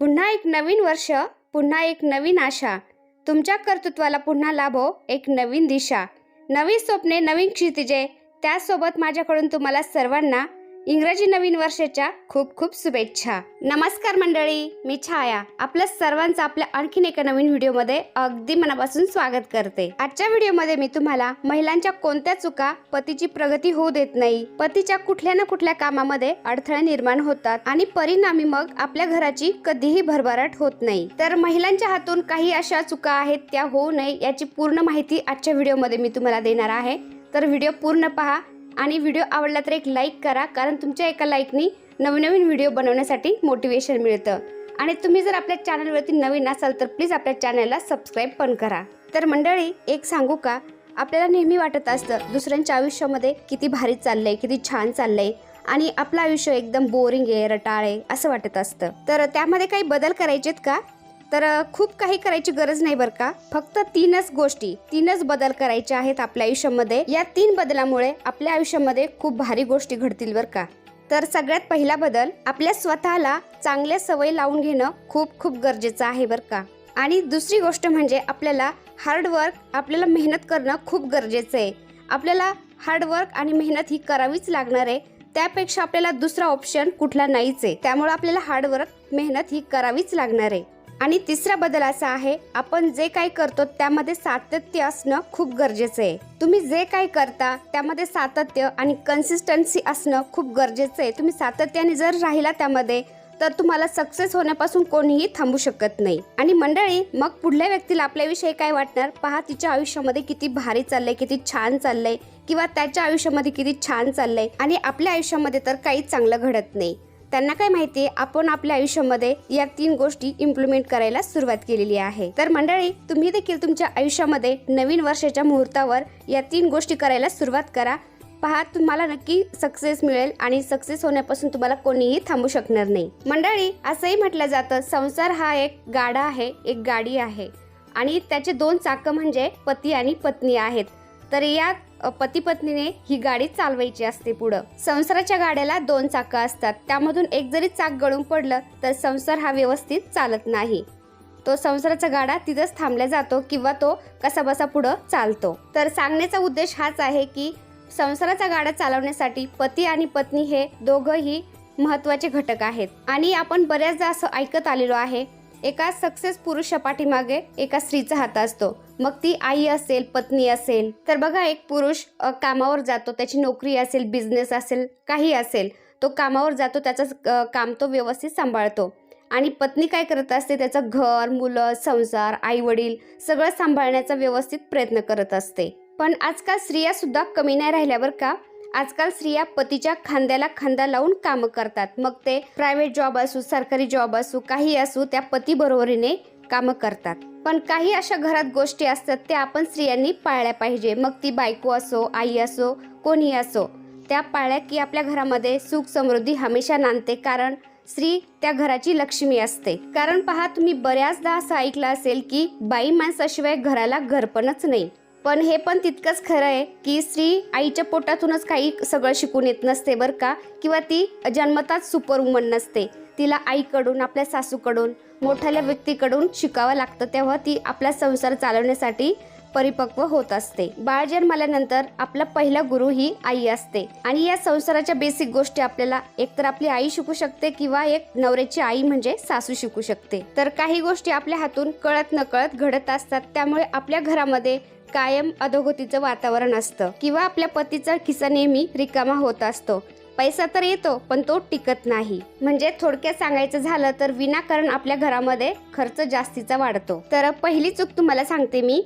पुन्हा एक नवीन वर्ष पुन्हा एक नवीन आशा. तुमच्या कर्तृत्वाला पुन्हा लाभो एक नवीन दिशा. नवी स्वप्ने नवीन क्षितिजे. त्यासोबत माझ्याकडून तुम्हाला सर्वांना इंग्रजी नवीन वर्षाच्या खूप खूप शुभेच्छा. नमस्कार मंडळी मी छाया. आपल्या सर्वांचं आपल्या आणखीन एका नवीन व्हिडिओमध्ये अगदी मनापासून स्वागत करते. आजच्या व्हिडिओमध्ये मी तुम्हाला महिलांच्या कोणत्या चुका पतीची प्रगती होऊ देत नाही पतीच्या कुठल्या ना कुठल्या कामामध्ये अडथळे निर्माण होतात आणि परिणामी मग आपल्या घराची कधीही भरभराट होत नाही. तर महिलांच्या हातून काही अशा चुका आहेत त्या होऊ नये याची पूर्ण माहिती आजच्या व्हिडिओमध्ये मी तुम्हाला देणार आहे. तर व्हिडिओ पूर्ण पहा आणि व्हिडिओ आवडला तर एक लाईक करा कारण तुमच्या एका लाईकनी नवीन नवीन व्हिडिओ बनवण्यासाठी मोटिवेशन मिळतं. आणि तुम्ही जर आपल्या चॅनलवरती नवीन असाल तर प्लीज आपल्या चॅनलला सबस्क्राईब पण करा. तर मंडळी एक सांगू का? आपल्याला नेहमी वाटत असतं दुसऱ्यांच्या आयुष्यामध्ये किती भारी चाललंय किती छान चाललंय आणि आपलं आयुष्य एकदम बोरिंग आहे रटाळ आहे असं वाटत असतं. तर त्यामध्ये काही बदल करायचेत का? तर खूप काही करायची गरज नाही बरं का. फक्त तीनच गोष्टी तीनच बदल करायचे आहेत आपल्या आयुष्यामध्ये. या तीन बदलामुळे आपल्या आयुष्यामध्ये खूप भारी गोष्टी घडतील बरं का. तर सगळ्यात पहिला बदल आपल्या स्वतःला चांगल्या सवय लावून घेणं खूप खूप गरजेचं आहे बरं का. आणि दुसरी गोष्ट म्हणजे आपल्याला हार्डवर्क आपल्याला मेहनत करणं खूप गरजेचं आहे. आपल्याला हार्डवर्क आणि मेहनत ही करावीच लागणार आहे. त्यापेक्षा आपल्याला दुसरा ऑप्शन कुठला नाहीच आहे. त्यामुळे आपल्याला हार्डवर्क मेहनत ही करावीच लागणार आहे. आणि तिसरा बदल असा आहे आपण जे काही करतो त्यामध्ये सातत्य असणं खूप गरजेचं आहे. तुम्ही जे काही करता त्यामध्ये सातत्य आणि कन्सिस्टन्सी असणं खूप गरजेचं आहे. तुम्ही सातत्याने जर राहिला त्यामध्ये तर तुम्हाला सक्सेस होण्यापासून कोणीही थांबू शकत नाही. आणि मंडळी मग पुढल्या व्यक्तीला आपल्याविषयी काय वाटणार? पहा तिच्या आयुष्यामध्ये किती भारी चाललंय किती छान चाललंय किंवा त्याच्या आयुष्यामध्ये किती छान चाललंय. आणि आपल्या आयुष्यामध्ये तर काहीच चांगलं घडत नाही. त्यांना काय माहिती आपण आपल्या आयुष्यामध्ये या तीन गोष्टी इम्प्लिमेंट करायला सुरुवात केलेली आहे. तर मंडळी तुम्ही देखील तुमच्या आयुष्यामध्ये नवीन वर्षाच्या मुहूर्तावर या तीन गोष्टी करायला सुरुवात करा. पहा तुम्हाला नक्की सक्सेस मिळेल आणि सक्सेस होण्यापासून तुम्हाला कोणीही थांबू शकणार नाही. मंडळी असंही म्हटलं जातं संसार हा एक गाडा आहे एक गाडी आहे. आणि त्याचे दोन चाकं म्हणजे पती आणि पत्नी आहेत. तर या पती पत्नीने ही गाडी चालवायची असते पुढं. संसाराच्या गाड्याला दोन चाकं असतात. त्यामधून एक जरी चाक गळून पडलं तर संसार हा व्यवस्थित चालत नाही. तो संसाराचा गाडा तिथंच थांबला जातो किंवा तो कसा बसा पुढं चालतो. तर सांगण्याचा उद्देश हाच आहे की संसाराचा गाडा चालवण्यासाठी पती आणि पत्नी हे दोघंही महत्त्वाचे घटक आहेत. आणि आपण बऱ्याचदा असं ऐकत आलेलो आहे एका सक्सेस पुरुषा पाठीमागे एका स्त्रीचा हात असतो. मग ती आई असेल पत्नी असेल तर बघा एक पुरुष कामावर जातो त्याची नोकरी असेल बिझनेस असेल काही असेल तो कामावर जातो त्याचं काम तो व्यवस्थित सांभाळतो. आणि पत्नी काय करत असते त्याचं घर मुलं संसार आई वडील सगळं सांभाळण्याचा व्यवस्थित प्रयत्न करत असते. पण आजकाल स्त्रिया सुद्धा कमी नाही राहिल्यावर का? आजकाल स्त्रिया पतीच्या खांद्याला खांदा लावून कामं करतात. मग ते प्रायव्हेट जॉब असू सरकारी जॉब असू काही असू त्या पती बरोबरीने कामं करतात. पण काही अशा घरात गोष्टी असतात त्या आपण स्त्रियांनी पाळल्या पाहिजे. मग ती बायको असो आई असो कोणी असो त्या पाळल्या की आपल्या घरामध्ये सुख समृद्धी हमेशा नांदते. कारण स्त्री त्या घराची लक्ष्मी असते. कारण पहा तुम्ही बऱ्याचदा असं ऐकलं असेल की बाई माणसाशिवाय घराला घरपणच नाही. पण हे पण तितकंच खरं आहे की स्त्री आईच्या पोटातूनच काही सगळं शिकून येत नसते बरं का? किंवा ती जन्मताच सुपर वुमन नसते. तिला आईकडून आपल्या सासूकडून मोठ्याल्या व्यक्तीकडून शिकावं लागतं तेव्हा ती आपला संसार चालवण्यासाठी परिपक्व होत असते. बाळ जन्माल्यानंतर आपला पहिला गुरु ही आई असते. आणि या संसाराच्या बेसिक गोष्टी आपल्याला एकतर आपली आई शिकू शकते किंवा एक नवऱ्याची आई म्हणजे सासू शिकू शकते. तर काही गोष्टी आपल्या हातून कळत नकळत घडत असतात. त्यामुळे आपल्या घरामध्ये कायम अधोगतीचं वातावरण असतं. किंवा आपल्या पतीचा खिसा नेहमी रिकामा होत असतो. पैसा तर येतो पण तो टिकत नाही. म्हणजे थोडक्यात सांगायचं झालं तर विनाकारण आपल्या घरामध्ये खर्च जास्तीचा वाढतो. तर पहिली चूक तुम्हाला सांगते मी.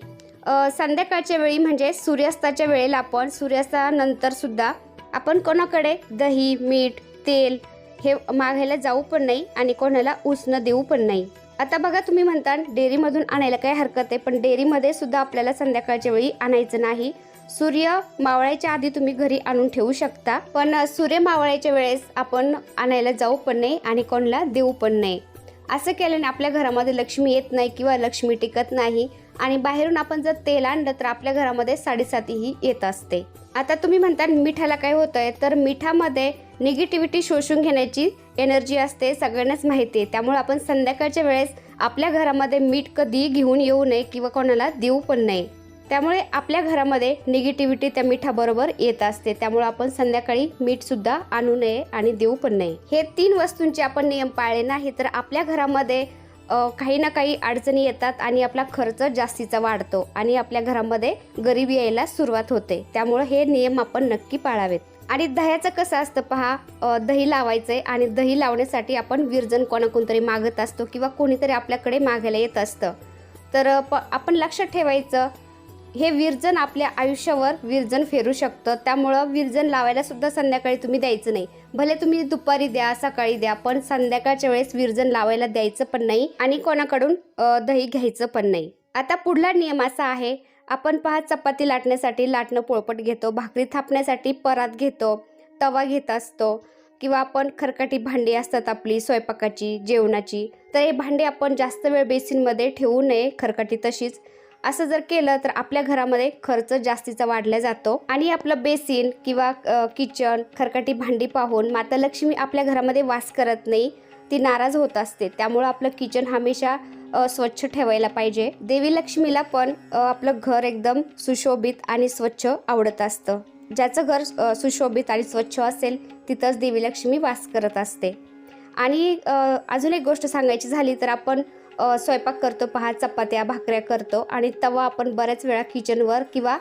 संध्याकाळच्या वेळी म्हणजे सूर्यास्ताच्या वेळेला आपण सूर्यास्तानंतरसुद्धा आपण कोणाकडे दही मीठ तेल हे मागायला जाऊ पण नाही आणि कोणाला उसणं देऊ पण नाही. आता बघा तुम्ही म्हणता डेअरीमधून आणायला काही हरकत आहे? पण डेअरीमध्ये सुद्धा आपल्याला संध्याकाळच्या वेळी आणायचं नाही. सूर्य मावळायच्या आधी तुम्ही घरी आणून ठेवू शकता. पण सूर्य मावळायच्या वेळेस आपण आणायला जाऊ पण नाही आणि कोणाला देऊ पण नाही. असं केल्याने आपल्या घरामध्ये लक्ष्मी येत नाही किंवा लक्ष्मी टिकत नाही. आणि बाहेरून आपण जर तेल आणलं तर आपल्या घरामध्ये साडेसातीही येत असते. आता तुम्ही म्हणता मिठाला काय होतंय? तर मिठामध्ये निगेटिव्हिटी शोषून घेण्याची एनर्जी असते सगळ्यांनाच माहिती आहे त्यामुळे आपण संध्याकाळच्या वेळेस आपल्या घरामध्ये मीठ कधीही घेऊन येऊ नये किंवा कोणाला देऊ पण नाही त्यामुळे आपल्या घरामध्ये निगेटिव्हिटी त्या मिठाबरोबर येत असते. त्यामुळे आपण संध्याकाळी मीठसुद्धा आणू नये आणि देऊ पण नाही हे तीन वस्तूंचे आपण नियम पाळले नाही तर आपल्या घरामध्ये काही ना काही अडचणी येतात आणि आपला खर्च जास्तीचा वाढतो आणि आपल्या घरामध्ये गरिबी यायला सुरुवात होते. त्यामुळं हे नियम आपण नक्की पाळावेत. आणि दह्याचं कसं असतं पहा दही लावायचं आहे आणि दही लावण्यासाठी आपण विरजन कोणाकोण तरी मागत असतो किंवा कोणीतरी आपल्याकडे मागायला येत असतं. तर प आपण लक्षात ठेवायचं हे विरजन आपल्या आयुष्यावर विरजन फेरू शकतं. त्यामुळं विरजन लावायला सुद्धा संध्याकाळी तुम्ही द्यायचं नाही. भले तुम्ही दुपारी द्या सकाळी द्या पण संध्याकाळच्या वेळेस विरजन लावायला द्यायचं पण नाही आणि कोणाकडून दही घ्यायचं पण नाही. आता पुढला नियम असा आहे आपण पहा चपाती लाटण्यासाठी लाटणं पोळपट घेतो भाकरी थापण्यासाठी परात घेतो तवा घेत असतो किंवा आपण खरकाटी भांडी असतात आपली स्वयंपाकाची जेवणाची तर हे भांडे आपण जास्त वेळ बेसिनमध्ये ठेवू नये खरकाटी तशीच. असं जर केलं तर आपल्या घरामध्ये खर्च जास्तीचा वाढला जातो. आणि आपलं बेसिन किंवा किचन खरकटी भांडी पाहून माता लक्ष्मी आपल्या घरामध्ये वास करत नाही ती नाराज होत असते. त्यामुळं आपलं किचन हमेशा स्वच्छ ठेवायला पाहिजे. देवी लक्ष्मीला पण आपलं घर एकदम सुशोभित आणि स्वच्छ आवडत असतं. ज्याचं घर सुशोभित आणि स्वच्छ असेल तिथंच देवी लक्ष्मी वास करत असते. आणि अजून एक गोष्ट सांगायची झाली तर आपण स्वयंपाक करतो पहा चपात्या भाकऱ्या करतो आणि तवा आपण बऱ्याच वेळा किचनवर किंवा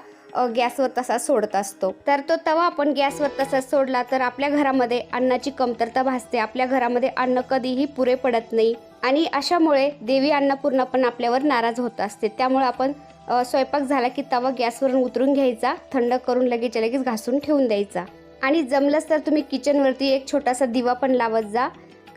गॅसवर तसा सोडत असतो. तर तो तवा आपण गॅसवर तसा सोडला तर आपल्या घरामध्ये अन्नाची कमतरता भासते. आपल्या घरामध्ये अन्न कधीही पुरे पडत नाही आणि अशामुळे देवी अन्नपूर्ण पण आपल्यावर नाराज होत असते. त्यामुळे आपण स्वयंपाक झाला की तवा गॅसवरून उतरून घ्यायचा थंड करून लगेच लगेच घासून ठेवून द्यायचा. आणि जमलंच तर तुम्ही किचनवरती एक छोटासा दिवा पण लावत जा.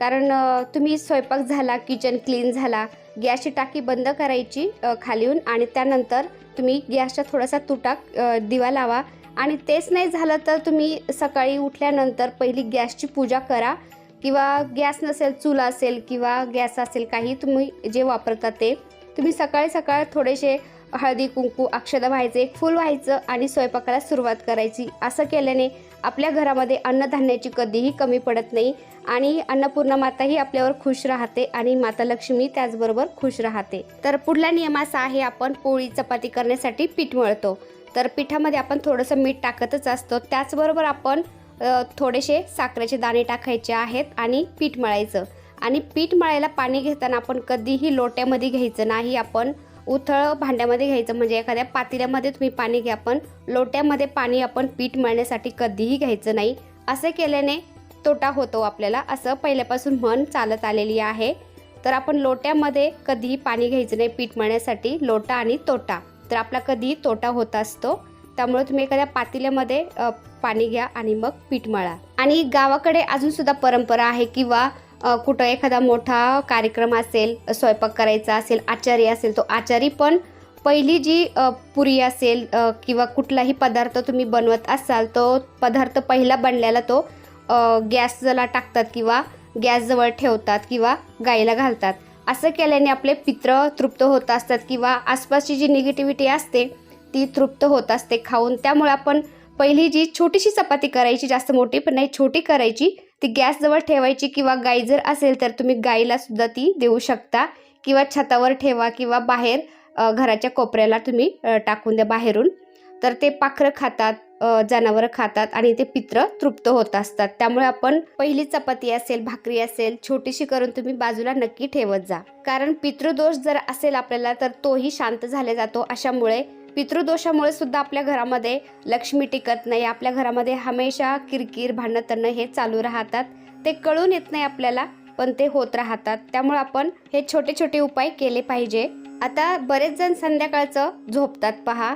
कारण तुम्ही स्वयंपाक झाला किचन क्लीन झाला गॅसची टाकी बंद करायची खाली खालीहून आणि त्यानंतर तुम्ही गॅसचा थोडासा तुटा दिवा लावा आणि तेच नाही झालं तर तुम्ही सकाळी उठल्यानंतर पहिली गॅसची पूजा करा किंवा गॅस नसेल चूल असेल किंवा गॅस असेल काही तुम्ही जे वापरता ते तुम्ही सकाळी सकाळ थोडेसे हळदी कुंकू अक्षदा व्हायचे एक फूल व्हायचं आणि स्वयंपाकाला सुरुवात करायची. असं केल्याने आपल्या घरामध्ये अन्नधान्याची कधीही कमी पडत नाही आणि अन्नपूर्णा माता ही आपल्यावर खुश राहते आणि माता लक्ष्मी त्याचबरोबर खुश राहते. तर पुढला नियम असा आहे आपण पोळी चपाती करण्यासाठी पीठ मळतो. तर पिठामध्ये आपण थोडंसं मीठ टाकतच असतो. त्याचबरोबर आपण थोडेसे साखरेचे दाणे टाकायचे आहेत आणि पीठ मळायचं. आणि पीठ मळायला पाणी घेताना आपण कधीही लोट्यामध्ये घ्यायचं नाही. आपण उथळ भांड्यामध्ये घ्यायचं. म्हणजे एखाद्या पातेल्यामध्ये तुम्ही पाणी घ्या पण लोट्यामध्ये पाणी आपण पीठ मळण्यासाठी कधीही घ्यायचं नाही. असं केल्याने तोटा होतो आपल्याला. असं पहिल्यापासून म्हण चालत आलेली आहे. तर आपण लोट्यामध्ये कधीही पाणी घ्यायचं नाही पीठ मळण्यासाठी. लोटा आणि तोटा. तर आपला कधीही तोटा होत असतो. त्यामुळे तुम्ही एखाद्या पातेल्यामध्ये पाणी घ्या आणि मग पीठ मळा. आणि गावाकडे अजूनसुद्धा परंपरा आहे किंवा कुठं एखादा मोठा कार्यक्रम असेल स्वयंपाक करायचा असेल आचारी असेल तो आचारी पण पहिली जी पुरी असेल किंवा कुठलाही पदार्थ तुम्ही बनवत असाल तो पदार्थ पहिला बनलेला तो गॅस जला टाकतात किंवा गॅसजवळ ठेवतात किंवा गाईला घालतात. असं केल्याने आपले पित्र तृप्त होत असतात किंवा आसपासची जी निगेटिव्हिटी असते ती तृप्त होत असते खाऊन. त्यामुळे आपण पहिली जी छोटीशी चपाती करायची जास्त मोठी पण नाही छोटी करायची ती गॅसजवळ ठेवायची किंवा गाई जर असेल तर तुम्ही गाईला सुद्धा ती देऊ शकता. किंवा छतावर ठेवा किंवा बाहेर घराच्या कोपऱ्याला तुम्ही टाकून द्या बाहेरून. तर ते पाखरं खातात जनावरं खातात आणि ते पित्र तृप्त होत असतात. त्यामुळे आपण पहिली चपाती असेल भाकरी असेल छोटीशी करून तुम्ही बाजूला नक्की ठेवत जा. कारण पितृदोष जर असेल आपल्याला तर तोही शांत झाला जातो. अशामुळे पितृदोषामुळे सुद्धा आपल्या घरामध्ये लक्ष्मी टिकत नाही. आपल्या घरामध्ये हमेशा किरकिर भांडणं तणं हे चालू राहतात. ते कळून येत नाही आपल्याला पण ते होत राहतात. त्यामुळे आपण हे छोटे छोटे उपाय केले पाहिजे. आता बरेच जण संध्याकाळचं झोपतात पहा.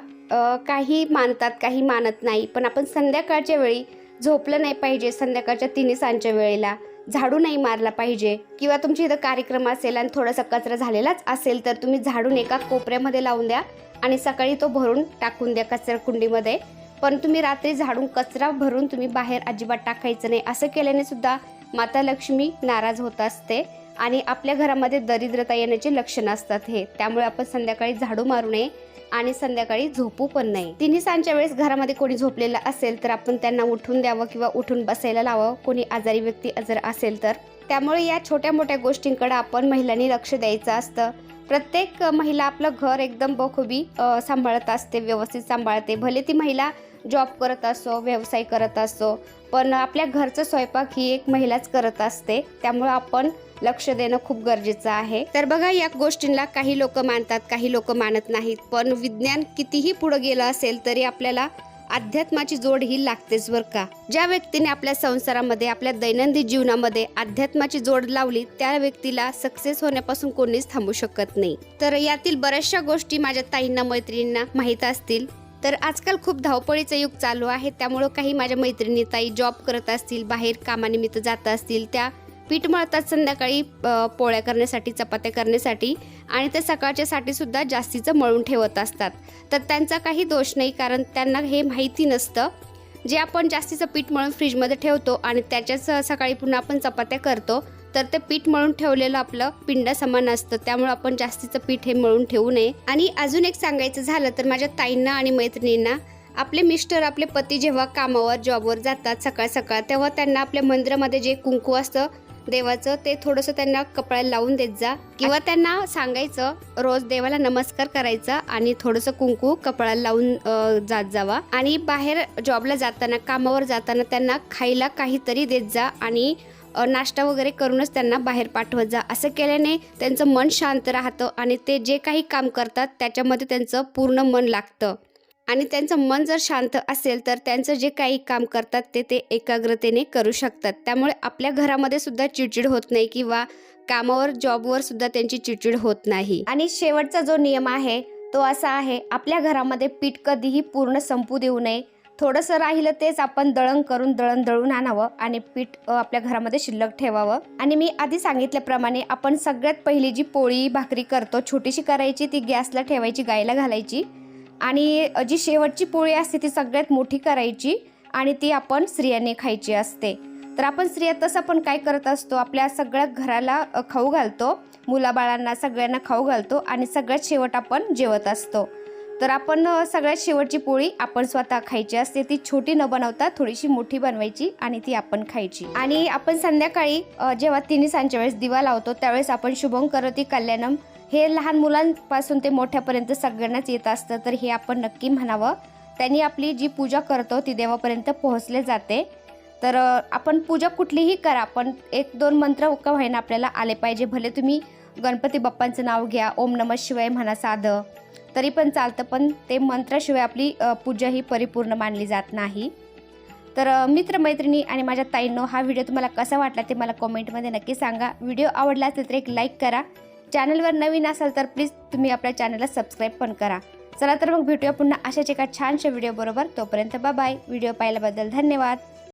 काही मानतात काही मानत नाही. पण आपण संध्याकाळच्या वेळी झोपलं नाही पाहिजे संध्याकाळच्या तिन्ही सांच्या वेळेला. झाडू नाही मारला पाहिजे. किंवा तुमच्या इथं कार्यक्रम असेल आणि थोडासा कचरा झालेलाच असेल तर तुम्ही झाडून एका कोपऱ्यामध्ये लावून द्या. आणि सकाळी तो भरून टाकून द्या कचराकुंडीमध्ये पण तुम्ही रात्री झाडून कचरा भरून तुम्ही बाहेर अजिबात टाकायचं नाही. असं केल्याने सुद्धा माता लक्ष्मी नाराज होत असते आणि आपल्या घरामध्ये दरिद्रता येण्याचे लक्षण असतात हे. त्यामुळे आपण संध्याकाळी झाडू मारू नये आणि संध्याकाळी झोपू पण नाही तिन्ही सांच्या वेळेस घरामध्ये कोणी झोपलेलं असेल तर आपण त्यांना उठून द्यावं किंवा उठून बसायला लावावं. कोणी आजारी व्यक्ती जर असेल तर. त्यामुळे या छोट्या मोठ्या गोष्टींकडे आपण महिलांनी लक्ष द्यायचं असतं. प्रत्येक महिला आपलं घर एकदम बखुबी सांभाळत असते व्यवस्थित सांभाळते. भले ती महिला जॉब करत असो व्यवसाय करत असो पण आपल्या घरचं स्वयंपाक ही एक महिलाच करत असते. त्यामुळे आपण लक्ष देणं खूप गरजेचं आहे. तर बघा या गोष्टींना काही लोक मानतात काही लोक मानत नाहीत पण विज्ञान कितीही पुढे गेलं असेल तरी आपल्याला अध्यात्माची जोड ही लागतेच बरं का. ज्या व्यक्तीने आपल्या संसारामध्ये आपल्या दैनंदिन जीवनामध्ये अध्यात्माची जोड लावली त्या व्यक्तीला सक्सेस होण्यापासून कोणीच थांबू शकत नाही. तर यातील बऱ्याचशा गोष्टी माझ्या ताईंना मैत्रिणींना माहीत असतील. तर आजकाल खूप धावपळीचं युग चालू आहे त्यामुळं काही माझ्या मैत्रिणी ताई जॉब करत असतील बाहेर कामानिमित्त जात असतील त्या पीठ मळतात संध्याकाळी पोळ्या करण्यासाठी चपात्या करण्यासाठी आणि ते सकाळच्यासाठी सुद्धा जास्तीचं मळून ठेवत असतात. तर त्यांचा काही दोष नाही कारण त्यांना हे माहिती नसतं. जे आपण जास्तीचं पीठ मळून फ्रीजमध्ये ठेवतो आणि त्याच्याच सकाळी पुन्हा आपण चपात्या करतो तर ते पीठ मळून ठेवलेलं आपलं पिंड समान असतं. त्यामुळे आपण जास्तीचं पीठ हे मळून ठेवू नये. आणि अजून एक सांगायचं झालं तर माझ्या ताईंना आणि मैत्रिणींना आपले मिस्टर आपले पती जेव्हा कामावर जॉबवर जातात सकाळ सकाळ तेव्हा त्यांना आपल्या मंदिरामध्ये जे कुंकू असतं देवाचं ते थोडंसं त्यांना कपड्याला लावून देत जा. किंवा त्यांना सांगायचं रोज देवाला नमस्कार करायचा आणि थोडंसं कुंकू कपड्याला लावून जात जावा. आणि बाहेर जॉबला जाताना कामावर जाताना त्यांना खायला काहीतरी देत जा आणि नाश्ता वगैरे करूनच त्यांना बाहेर पाठवत जा. असं केल्याने त्यांचं मन शांत राहतं आणि ते जे काही काम करतात त्याच्यामध्ये त्यांचं पूर्ण मन लागतं. आणि त्यांचं मन जर शांत असेल तर त्यांचं जे काही काम करतात ते ते एकाग्रतेने करू शकतात. त्यामुळे आपल्या घरामध्ये सुद्धा चिडचिड होत नाही किंवा कामावर जॉबवर सुद्धा त्यांची चिडचिड होत नाही. आणि शेवटचा जो नियम आहे तो असा आहे आपल्या घरामध्ये पीठ कधीही पूर्ण संपू देऊ नये. थोडंसं राहिलं तेच आपण दळण करून दळण दळून आणावं आणि पीठ आपल्या घरामध्ये शिल्लक ठेवावं. आणि मी आधी सांगितल्याप्रमाणे आपण सगळ्यात पहिली जी पोळी भाकरी करतो छोटीशी करायची ती गॅसला ठेवायची गायला घालायची. आणि जी शेवटची पोळी असते ती सगळ्यात मोठी करायची आणि ती आपण स्त्रियांनी खायची असते. तर आपण स्त्रिया तसं पण काय करत असतो आपल्या सगळ्या घराला खाऊ घालतो मुलाबाळांना सगळ्यांना खाऊ घालतो आणि सगळ्यात शेवट आपण जेवत असतो. तर आपण सगळ्यात शेवटची पोळी आपण स्वतः खायची असते. ती छोटी न बनवता थोडीशी मोठी बनवायची आणि ती आपण खायची. आणि आपण संध्याकाळी जेव्हा तिन्ही सांच्या वेळेस दिवा लावतो त्यावेळेस आपण शुभम करती कल्याणम हे लहान मुलांपासून ते मोठ्यापर्यंत सगळ्यांनाच येत असतं तर हे आपण नक्की म्हणावं. त्यांनी आपली जी पूजा करतो ती देवापर्यंत पोहोचले जाते. तर आपण पूजा कुठलीही करा पण एक दोन मंत्र का व्हायना आपल्याला आले पाहिजे. भले तुम्ही गणपती बाप्पांचं नाव घ्या ओम नमः शिवाय म्हणा साधं तरी पण चालतं पण ते मंत्राशिवाय आपली पूजा ही परिपूर्ण मानली जात नाही. तर मित्रमैत्रिणी आणि माझ्या ताईंनो हा व्हिडिओ तुम्हाला कसा वाटला ते मला कमेंटमध्ये नक्की सांगा. व्हिडिओ आवडला असेल तर एक लाईक करा. चॅनलवर नवीन असाल तर प्लीज तुम्ही आपल्या चॅनलला सबस्क्राईब पण करा. चला तर मग भेटूया पुन्हा अशाच एका छानशा व्हिडिओ बरोबर. तोपर्यंत बाय व्हिडिओ पाहिल्याबद्दल धन्यवाद.